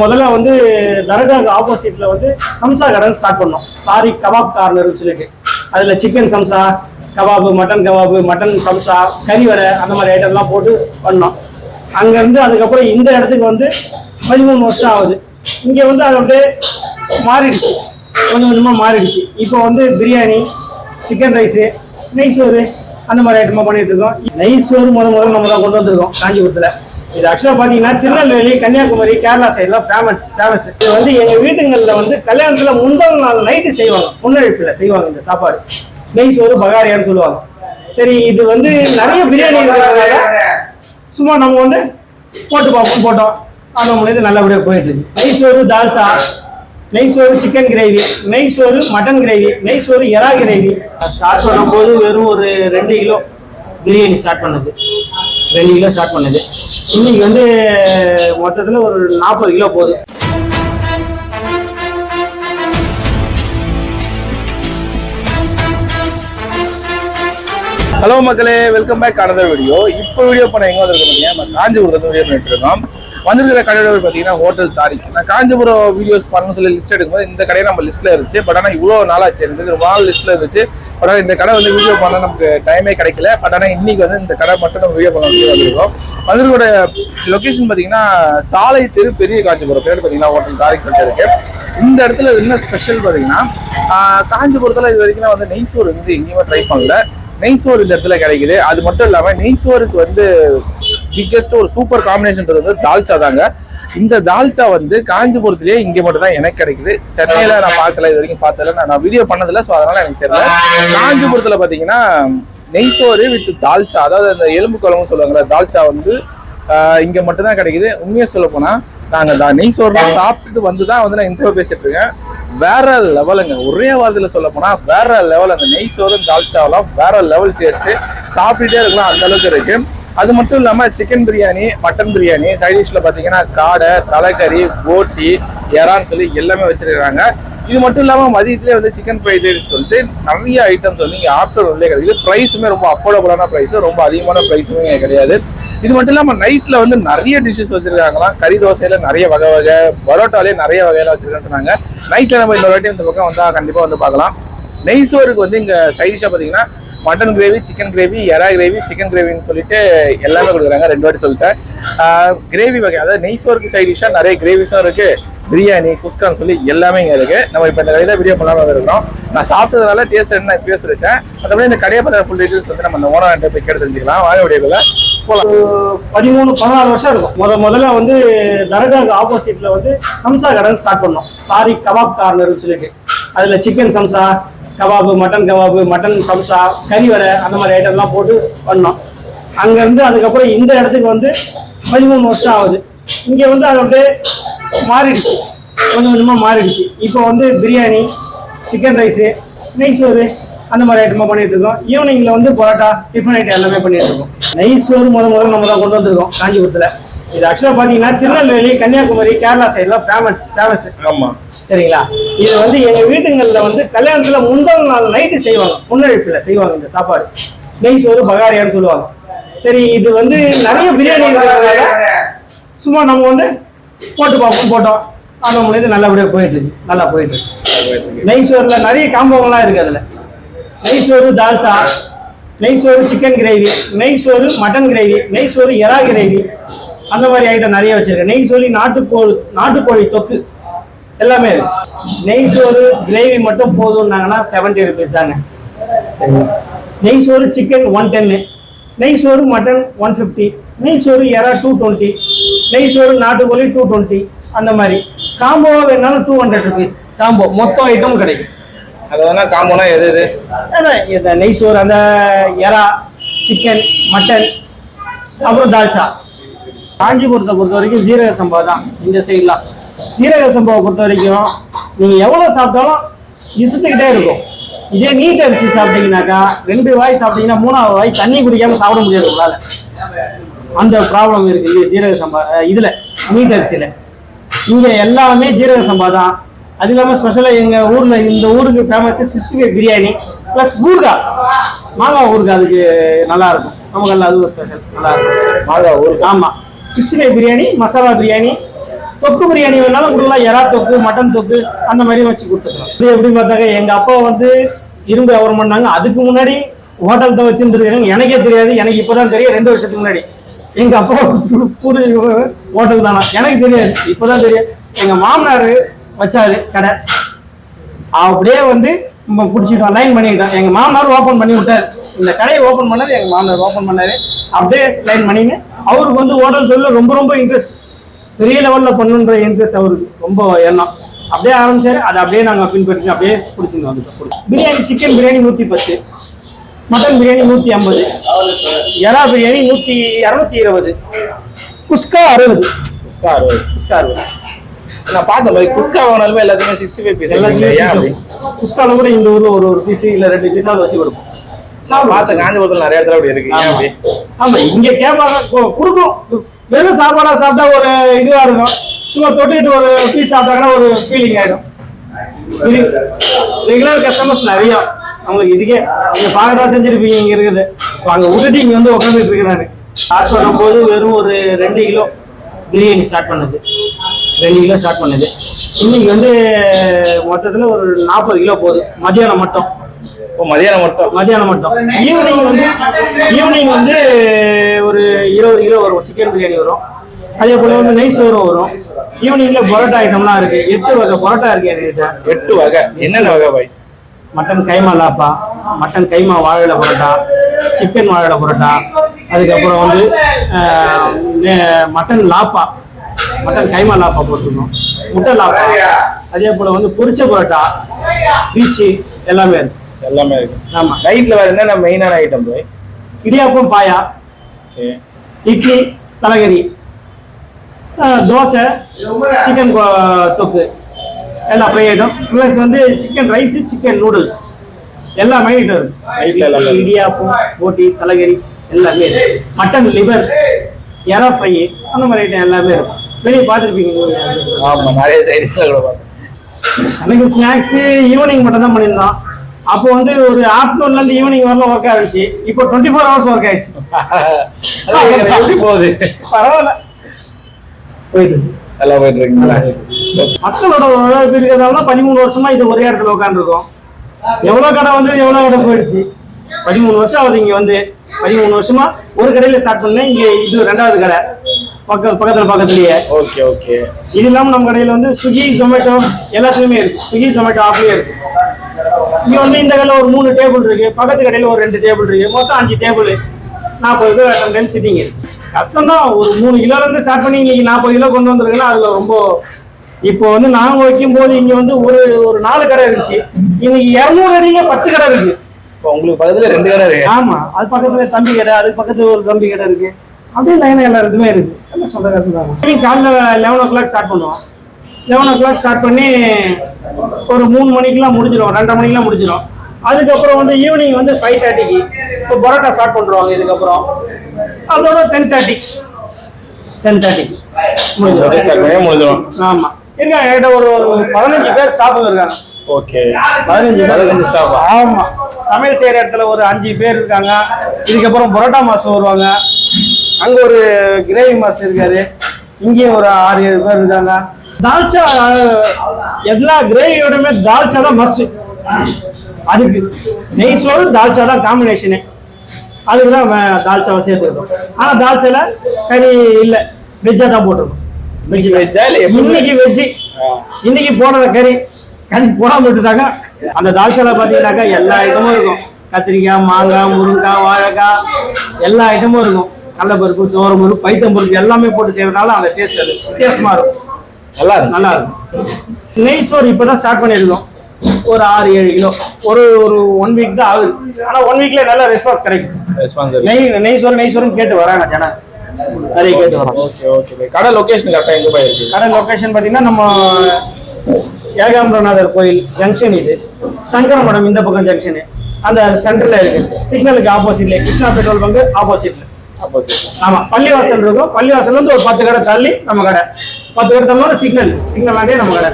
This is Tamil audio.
முதல்ல வந்து தர்காக்கு ஆப்போசிட்ல வந்து சம்சா கடன் ஸ்டார்ட் பண்ணோம். தாரிக் கபாப் கார்னர்னு சொல்லிட்டு. அதுல சிக்கன் சம்சா கபாபு மட்டன் கபாபு மட்டன் சம்சா கறி வடை அந்த மாதிரி ஐட்டம்லாம் போட்டு பண்ணோம். அங்கேருந்து அதுக்கப்புறம் இந்த இடத்துக்கு வந்து பதிமூணு வருஷம் ஆகுது. இங்கே வந்து அது அப்படியே மாறிடுச்சு. கொஞ்சம் கொஞ்சமாக மாறிடுச்சு. இப்போ வந்து பிரியாணி சிக்கன் ரைஸு நெய் சோறு அந்த மாதிரி ஐட்டமாக பண்ணிட்டு இருக்கோம். நெய் சோறு முதல் முதல்ல நம்ம தான் கொண்டு வந்திருக்கோம் காஞ்சிபுரத்தில். இது ஆக்சுவலாக பார்த்தீங்கன்னா திருநெல்வேலி கன்னியாகுமரி கேரளா சைடில் ஃபேமஸ் ஃபேமஸ் இது வந்து எங்கள் வீட்டுங்களில் வந்து கல்யாணத்தில் முந்தல் நாள் நைட்டு செய்வாங்க. முன்னெழுப்பில் செய்வாங்க இந்த சாப்பாடு. நெய் சோறு பகாரியான்னு சொல்லுவாங்க. சரி இது வந்து நிறைய பிரியாணி இருக்கிறதுனால சும்மா நம்ம வந்து போட்டு பார்ப்போம் போட்டோம். அந்த மூலியது நல்லபடியாக போயிட்டு இருக்கு. நெய் சோறு தால்சா. நெய் சோறு சிக்கன் கிரேவி நெய் சோறு மட்டன் கிரேவி நெய் சோறு எறா கிரேவி ஸ்டார்ட் பண்ணும்போது வெறும் ஒரு ரெண்டு கிலோ பிரியாணி ஸ்டார்ட் பண்ணது. ரெண்டு கிலோ ஸ்டார்ட் பண்ணுது. இன்னைக்கு வந்து மொத்தத்தில் ஒரு நாற்பது கிலோ போகுது. ஹலோ மக்களே வெல்கம் பேக் another வீடியோ இப்போ வீடியோ பண்ண எங்க வந்திருக்கோம் நம்ம காஞ்சிபுரத்துல வீடியோ பண்ணிட்டு இருக்கோம். வந்திருக்கிற கடையோட பார்த்தீங்கன்னா ஹோட்டல் தாரிக் நான் காஞ்சிபுரம் வீடியோஸ் பண்ணணும்னு சொல்லி லிஸ்ட் எடுக்கும்போது இந்த கடையை நம்ம லிஸ்ட்ல இருந்துச்சு. பட் ஆனால் இவ்வளோ நாளாச்சு. இருந்துச்சு ரொம்ப நாள் லிஸ்ட்ல இருந்துச்சு. ஆனால் இந்த கடை வந்து வீடியோ பண்ண நமக்கு டைமே கிடைக்கல. பட் ஆனால் இன்னைக்கு வந்து இந்த கடை மட்டும் நம்ம வீடியோ பண்ண முடியும் வந்திருக்கோம். வந்திருக்கோட லொக்கேஷன் பார்த்தீங்கன்னா சாலை தெரு பெரிய காஞ்சிபுரம். பேர் பார்த்தீங்கன்னா ஹோட்டல் தாரிக் சொல்லிட்டு இருக்கு. இந்த இடத்துல என்ன ஸ்பெஷல் பார்த்தீங்கன்னா காஞ்சிபுரத்தில் இது வரைக்கும் வந்து நெய் சோறு வந்து எங்கேயுமே ட்ரை பண்ணல. நெய் சோறு இந்த இடத்துல கிடைக்குது. அது மட்டும் இல்லாமல் நெய் சோறுக்கு வந்து பிக்கெஸ்ட் ஒரு சூப்பர் காம்பினேஷன் வந்து தால்ச்சா தாங்க. இந்த தால்ச்சா வந்து காஞ்சிபுரத்திலேயே இங்க மட்டும் தான் எனக்கு கிடைக்குது. சென்னையில நான் பார்க்கல இது வரைக்கும் பார்த்தல நான் வீடியோ பண்ணதில்ல ஸோ அதனால எனக்கு தெரியல. காஞ்சிபுரத்துல பாத்தீங்கன்னா நெய் சோறு வித் தால்ச்சா அதாவது அந்த எலும்பு குழம்பு சொல்லுவாங்கல்ல தால்ச்சா வந்து ஆஹ் இங்க மட்டும் தான் கிடைக்குது. உண்மையா சொல்ல போனா நாங்க தான் நெய் சோறு சாப்பிட்டுட்டு வந்து தான் வந்து நான் இன்டர்வியூ பேசிட்டு இருக்கேன். வேற லெவலுங்க ஒரே வாரத்துல சொல்ல போனா வேற லெவல் அந்த நெய் சோறு தால்ச்சாவெல்லாம் வேற லெவல் டேஸ்ட் சாப்பிட்டுட்டே இருக்கலாம் அந்த அளவுக்கு இருக்கு. அது மட்டும் இல்லாம chicken biryani mutton biryani side டிஷ்ல பாத்தீங்கன்னா காடை தலைக்கறி போட்டி எறான்னு சொல்லி எல்லாமே வச்சிருக்காங்க இது மட்டும் இல்லாம மதியத்திலே வந்து சிக்கன் ஃப்ரைட் ரைஸ் சொல்லிட்டு நிறைய ஐட்டம்ஸ் வந்து இங்க வந்து கிடைக்குது. ப்ரைஸுமே ரொம்ப அஃபோர்டபுளான ப்ரைஸ் ரொம்ப அதிகமான ப்ரைஸுமே கிடையாது. இது மட்டும் இல்லாம நைட்ல வந்து நிறைய டிஷ்ஷஸ் வச்சிருக்காங்களாம். கறி தோசையில நிறைய வகை வகை பரோட்டாலே நிறைய வகையில வச்சிருக்கான்னு சொன்னாங்க. நைட்ல நம்ம இன்னொரு வாட்டி இந்த பக்கம் வந்தா கண்டிப்பா வந்து பார்க்கலாம். நெய்சோருக்கு வந்து இங்க சைடிஷா பார்த்தீங்கன்னா பாத்தீங்கன்னா மட்டன் கிரேவி சிக்கன் கிரேவி எறா கிரேவி சிக்கன் கிரேவின்னு சொல்லிட்டு எல்லாமே கொடுக்குறாங்க. ரெண்டு வாட்டி சொல்லிட்டேன். கிரேவி வகை அதாவது நெய் சோறுக்கு சைட் டிஷ்ஷாக நிறைய கிரேவிஸும் இருக்கு. பிரியாணி குஸ்கான்னு சொல்லி எல்லாமே இங்கே இருக்கு. நம்ம இப்போ இந்த கடையில் வீடியோ பண்ணாமல் இருக்கிறோம் நான் சாப்பிட்டதுனால டேஸ்ட் என்ன இப்பயே சொல்லிட்டேன். மற்றபடி இந்த கடையை பத்தின ஃபுல் டீட்டெயில்ஸ் வந்து நம்ம இந்த ஓனர் போய் கேட்டு தெரிஞ்சுக்கலாம். வாங்க வீடியோக்குள்ள போலாம். பதிமூணு பதினாறு வருஷம் இருக்கும். முத முதல்ல வந்து தரகாக்கு ஆப்போசிட்ல வந்து சம்சா கடன் ஸ்டார்ட் பண்ணோம். தாரிக் கபாப் கார்னர்னு சொல்லிட்டு. அதுல சிக்கன் சம்சா கபாபு மட்டன் கபாபு மட்டன் சம்சா கறி வடை அந்த மாதிரி ஐட்டம்லாம் போட்டு பண்ணோம். அங்கேருந்து அதுக்கப்புறம் இந்த இடத்துக்கு வந்து பதிமூணு வருஷம் ஆகுது. இங்கே வந்து அது அப்படியே மாறிடுச்சு. கொஞ்சம் கொஞ்சமாக மாறிடுச்சு. இப்போ வந்து பிரியாணி சிக்கன் ரைஸு நெய் சோறு அந்த மாதிரி ஐட்டமாக பண்ணிட்டு இருக்கோம். ஈவினிங்கில் வந்து பரோட்டா டிஃபன் ஐட்டம் எல்லாமே பண்ணிட்டு இருக்கோம். நெய் சோறு முத முதல்ல நம்ம தான் கொண்டு வந்திருக்கோம் காஞ்சிபுரத்தில். இது ஆக்சுவலாக பார்த்தீங்கன்னா திருநெல்வேலி கன்னியாகுமரி கேரளா சைடில் ஃபேமஸ் ஃபேமஸ் ஆமாம் சரிங்களா? இது வந்து எங்கள் வீட்டுங்களில் வந்து கல்யாணத்தில் முந்தல் நாள் நைட்டு செய்வாங்க. முன்னெழுப்பில் செய்வாங்க இந்த சாப்பாடு. நெய் சோறு பகாரியான்னு சொல்லுவாங்க. சரி இது வந்து நிறைய பிரியாணி இருக்கிறதுனால சும்மா நம்ம வந்து போட்டு பார்ப்போம் போட்டோம். அந்த மூலியது நல்லபடியாக போயிட்டு இருக்கு. நல்லா போயிட்டு இருக்கு. நெய் சோறுல நிறைய காம்போங்கெல்லாம் இருக்கு அதுல. நெய் சோறு தால்சா. நெய் சோறு சிக்கன் கிரேவி நெய் சோறு மட்டன் கிரேவி நெய் சோறு எறா கிரேவி அந்த மாதிரி ஐட்டம் நிறைய வச்சிருக்கேன் நெய் சோறு நாட்டுக்கோழி நாட்டுக்கோழி தொக்கு. எல்லாமே நெய் சோறு கிரேவி மட்டும் போதும்னாங்கன்னா செவன்ட்டி ருபீஸ் தாங்க. சரிங்களா நெய் சோறு சிக்கன் ஒன் டென்னு நெய் சோறு மட்டன் ஒன் ஃபிஃப்டி நெய் சோறு எறா டூ டுவெண்ட்டி நெய் சோறு நாட்டுக்கோழி டூ டுவெண்ட்டி அந்த மாதிரி. காம்போவாக வேணாலும் டூ ஹண்ட்ரட் ருபீஸ் காம்போ. மொத்தம் ஐட்டமும் கிடைக்கும். அது வேணா காம்போனா எது எது அதான் இந்த நெய் சோறு அந்த எறா சிக்கன் மட்டன் அப்புறம் தால்ச்சா காஞ்சிபுரத்தை பொறுத்த வரைக்கும் ஜீரக சம்பா தான் இந்த சைட்லாம் ஜீரக சம்பாவை பொறுத்த வரைக்கும் நீங்கள் எவ்வளோ சாப்பிட்டாலும் இசுத்துக்கிட்டே இருக்கும். இதே நீட் அரிசி சாப்பிட்டீங்கன்னாக்கா ரெண்டு வாய் சாப்பிட்டீங்கன்னா மூணாவது வாய் தண்ணி குடிக்காம சாப்பிட முடியாது உங்களால். அந்த ப்ராப்ளம் இருக்கு. இது ஜீரக சம்பா இதுல நீட் அரிசியில. இங்க எல்லாமே ஜீரக சம்பா தான். அது இல்லாமல் ஸ்பெஷலாக எங்கள் ஊரில் இந்த ஊருக்கு ஃபேமஸ் ஃபைவ் பிரியாணி ப்ளஸ் ஊறுகாய் மாங்காய் ஊறுகாய் அதுக்கு நல்லா இருக்கும். நமக்கு அது ஒரு ஸ்பெஷல் நல்லா இருக்கும். மாங்காய் ஊருக்கு ஆமாம் ஃபைவ் பிரியாணி மசாலா பிரியாணி தொக்கு பிரியாணி வேணாலும் கொடுக்கலாம். எறா தொக்கு மட்டன் தொக்கு அந்த மாதிரி வச்சு கொடுத்துக்கலாம். இது எப்படி பார்த்தாக்க எங்க அப்பா வந்து இரும்பு வியாபாரம் பண்ணாங்க. அதுக்கு முன்னாடி ஹோட்டல் தான் வச்சுருந்துருக்காங்க. எனக்கே தெரியாது. எனக்கு இப்போதான் தெரியும். ரெண்டு வருஷத்துக்கு முன்னாடி. எங்க அப்பா புது ஹோட்டல் தானா? எனக்கு தெரியாது. இப்போதான் தெரியும். எங்க மாமனார் வச்சாரு கடை. அப்படியே வந்து நம்ம பிடிச்சிட்டோம் லைன் பண்ணிக்கிட்டோம். எங்க மாமனார் ஓபன் பண்ணி விட்டாரு. இந்த கடையை ஓபன் பண்ணாரு எங்க மாமனார். ஓபன் பண்ணாரு. அப்படியே லைன் பண்ணின்னு அவருக்கு வந்து ஹோட்டல் தொழில் ரொம்ப ரொம்ப இன்ட்ரெஸ்ட் பெரிய லெவல்ல பண்ணுன்ற இன்ட்ரெஸ்ட் அவருக்கு ரொம்ப எண்ணம். அப்படியே ஆரம்பிச்சாரு. அதை அப்படியே நாங்க பின்பற்றி அப்படியே பிடிச்சிட்டு வந்துட்டோம் பிரியாணி சிக்கன் பிரியாணி நூத்தி பத்து. மட்டன் பிரியாணி நூத்தி ஐம்பது. எறா பிரியாணி நூத்தி இரநூத்தி இருபது குஸ்கா அறுபது. குஸ்கா அறுபது. குஸ்கா அறுபது. நான் பார்த்த மாதிரி குஸ்கா வாங்கினாலுமே எல்லாத்தையுமே சிக்ஸ்டி ஃபைவ் பீஸ் எல்லாத்தையுமே குஸ்கால கூட இந்த ஊர்ல ஒரு ஒரு பீஸ் இல்ல ரெண்டு பீஸாவது வச்சு கொடுப்போம். நான் பார்த்த காஞ்சிபுரத்தில் நிறைய இடத்துல அப்படி இருக்கு. ஏன் அப்படி? ஆமா. இங்க கேட்பாங்க கொடுக்கும். வெறும் சாப்பாடா சாப்பிட்டா ஒரு இதுவா இருக்கும். சும்மா தொட்டுக்கிட்டு ஒரு பீஸ் சாப்பிட்டாங்கன்னா ஒரு ஃபீலிங் ஆயிடும். ரெகுலர் கஸ்டமர்ஸ் நிறைய. அவங்களுக்கு இதுக்கே நீங்க பார்க்கதான் செஞ்சிருப்பீங்க இங்க இருக்குது. அங்க விட்டுட்டு இங்க வந்து உட்காந்துட்டு இருக்கிறாரு ஸ்டார்ட் பண்ணும்போது வெறும் ஒரு ரெண்டு கிலோ பிரியாணி ஸ்டார்ட் பண்ணது. ரெண்டு கிலோ ஸ்டார்ட் பண்ணது. இன்னைக்கு வந்து மொத்தத்துல ஒரு நாற்பது கிலோ போகுது மதியானம் மட்டும். மதியானம் மட்டும்? மதியானம் மட்டும். ஈவினிங் வந்து ஈவினிங் வந்து ஒரு இருபது கிலோ வரும். சிக்கன் பிரியாணி வரும். அதே போல வந்து நெய் சோறும் வரும். ஈவினிங்ல பரோட்டா ஐட்டம்லாம் இருக்கு. எட்டு வகை பரோட்டா இருக்கு என்கிட்ட எட்டு வகை. என்னென்ன வகை பாய்? மட்டன் கைமா லாப்பா மட்டன் கைமா வாழை பரோட்டா சிக்கன் வாழை பரோட்டா. அதுக்கப்புறம் வந்து மட்டன் லாப்பா. மட்டன் கைமா லாப்பா போட்டிருக்கோம். முட்டை லாப்பா. அதே போல வந்து பொரிச்ச பரோட்டா பீச்சு எல்லாமே இருக்கு. எல்லாமே இருக்கு. ஆமா. நைட்ல வேற என்னென்ன மெயினான ஐட்டம் பாய்? இடியாப்பம் பாயா இட்லி தலைகறி தோசை சிக்கன் தொக்கு. எல்லா ஃப்ரை ஐட்டம் ப்ளஸ் வந்து சிக்கன் ரைஸ் சிக்கன் நூடுல்ஸ் எல்லா ஐட்டம் இருக்கு. Nightல எல்லாமே. இடியாப்பம் போட்டி தலைகறி எல்லாமே இருக்கு. மட்டன் லிவர் எறா ஃப்ரை அந்த மாதிரி ஐட்டம் எல்லாமே இருக்கும் வெளியே பார்த்துருப்பீங்க. ஆமா நிறைய சைடிஸ்ல கூட பார்த்தேன் அன்னைக்கு ஸ்நாக்ஸ் ஈவினிங் மட்டும் தான் பண்ணியிருந்தோம். அப்போ வந்து ஒரு ஆஃப்டர்நூன்ல இருந்து ஈவினிங் வரலாம் ஒர்க் ஆயிடுச்சு இப்போ டுவெண்ட்டி ஃபோர் ஹவர்ஸ் ஒர்க் ஆயிடுச்சு போகுது? பரவாயில்ல. போயிட்டு. நல்லா போயிட்டு இருக்குங்களா மக்களோட உழைப்பு இருக்கிறதால தான் பதிமூணு வருஷமா இது ஒரே இடத்துல உட்காந்துருக்கோம் எவ்வளவு கடை வந்து எவ்வளவு கடை போயிடுச்சு. பதிமூணு வருஷம் ஆகுது இங்க வந்து. பதிமூணு வருஷமா ஒரு கடையில ஸ்டார்ட் பண்ணேன். இங்க இது ரெண்டாவது கடை. பக்க பக்கத்துல பக்கத்துலயே. Okay okay. இது இல்லாம நம்ம கடையில வந்து ஸ்விக்கி ஜொமேட்டோ எல்லாத்துலயுமே இருக்கு. ஸ்விக்கி ஜொமேட்டோ ஆப்லயே இருக்கு. இங்க வந்து இந்த கடையில ஒரு மூணு டேபிள் இருக்கு. பக்கத்து கடையில ஒரு ரெண்டு டேபிள் இருக்கு. மொத்தம் அஞ்சு டேபிள் நாற்பது பேர் அட்டன் டைம் சிட்டிங் இருக்கு கஷ்டம் தான் ஒரு மூணு கிலோல இருந்து ஸ்டார்ட் பண்ணி இன்னைக்கு நாற்பது கிலோ கொண்டு வந்திருக்குன்னா அதுல ரொம்ப இப்போ வந்து நாங்க வைக்கும் போது இங்க வந்து ஒரு ஒரு நாலு கடை இருந்துச்சு. இன்னைக்கு இருநூறு அடியில பத்து கடை இருக்கு. இப்போ உங்களுக்கு பக்கத்துல ரெண்டு கடை இருக்கு. ஆமா. அது பக்கத்துல தம்பி கடை அது பக்கத்துல ஒரு தம்பி கடை இருக்கு. அப்படியே லைன் எல்லாருக்குமே இருக்கு. என்ன சொல்றது காலைல லெவன் ஓ கிளாக் ஸ்டார்ட் பண்ணுவோம். லெவன் ஓ கிளாக் ஸ்டார்ட் பண்ணி ஒரு மூணு மணிக்கெல்லாம் முடிஞ்சிடும் ரெண்டரை மணிக்கெல்லாம் முடிஞ்சிடும் அதுக்கப்புறம் வந்து ஈவினிங் வந்து ஃபைவ் தேர்ட்டிக்கு இப்போ பரோட்டா ஸ்டார்ட் பண்ணுறோம் இதுக்கப்புறம். அதோட டென் தேர்ட்டி டென் தேர்ட்டிக்கு முடிஞ்சிடும் முடிஞ்சிடும் ஆமா. இருக்காங்க என்கிட்ட ஒரு ஒரு பதினஞ்சு பேர் ஸ்டாஃபுங்க இருக்காங்க. ஓகே பதினஞ்சு பதினஞ்சு staff ஆ? ஆமா. சமையல் செய்யற இடத்துல ஒரு அஞ்சு பேர் இருக்காங்க. இதுக்கப்புறம் பரோட்டா மாஸ்டர் வருவாங்க. அங்க ஒரு கிரேவி மாஸ்டர் இருக்காரு இங்கேயும் ஒரு ஆறு ஏழு பேர் இருக்காங்க. தால்ச்சா எல்லா கிரேவியோடமே தால்ச்சா தான் மஸ்ட் அதுக்கு நெய் சோறு தால்ச்சா தான் காம்பினேஷனு அதுக்கு தான் தால்ச்சாவை சேர்த்துருக்கோம் ஆனா தால்ச்சால கறி இல்ல. வெஜ்ஜா தான் போட்டிருக்கோம்? இன்னைக்கு வெஜ்ஜி இன்னைக்கு போடுற கறி. கறி போடாம விட்டுட்டாங்க அந்த தால்ச்சால பாத்தீங்கன்னாக்கா எல்லா ஐட்டமும் இருக்கும். கத்திரிக்காய் மாங்காய் முருங்காய் வாழைக்காய் எல்லா ஐட்டமும் இருக்கும். கடலைப்பருப்பு துவரம்பருப்பு பைத்தம்பருப்பு எல்லாமே போட்டு செய்யறதுனால அந்த டேஸ்ட் அது. வித்தியாசமா இருக்கும் நல்லா இருக்கு நல்லா இருக்கும் நெய் சோறு இப்பதான் ஸ்டார்ட் பண்ணிருக்கோம் ஒரு ஆறு ஏழு கிலோ. ஒரு ஒரு ஒன் வீக் தான் ஆகுது. ஆனா ஒன் வீக்ல நல்ல ரெஸ்பான்ஸ் கிடைக்கும் ரெஸ்பான்ஸ் நெய் நெய் சோறு நெய் சோறுன்னு கேட்டு வராங்க ஜனம் நிறைய கேட்டு வராங்க ஓகே ஓகே கடை லொகேஷன் கரெக்டா எங்க போய் இருக்கு கடை லொகேஷன் பார்த்தீங்கன்னா நம்ம ஏகாம்பரநாதர் கோயில் ஜங்ஷன் இது. சங்கர மடம் இந்த பக்கம் ஜங்ஷனு அந்த சென்டர்ல இருக்கு. சிக்னலுக்கு ஆப்போசிட்ல கிருஷ்ணா பெட்ரோல் பங்கு ஆப்போசிட்ல ஆப்போசிட் ஆமா பள்ளிவாசல் இருக்கும். பள்ளிவாசல்ல இருந்து ஒரு பத்து கடை தள்ளி நம்ம கடை. பத்து கடை சிக்னல் சிக்னல் சிக்னல் நம்ம கடை.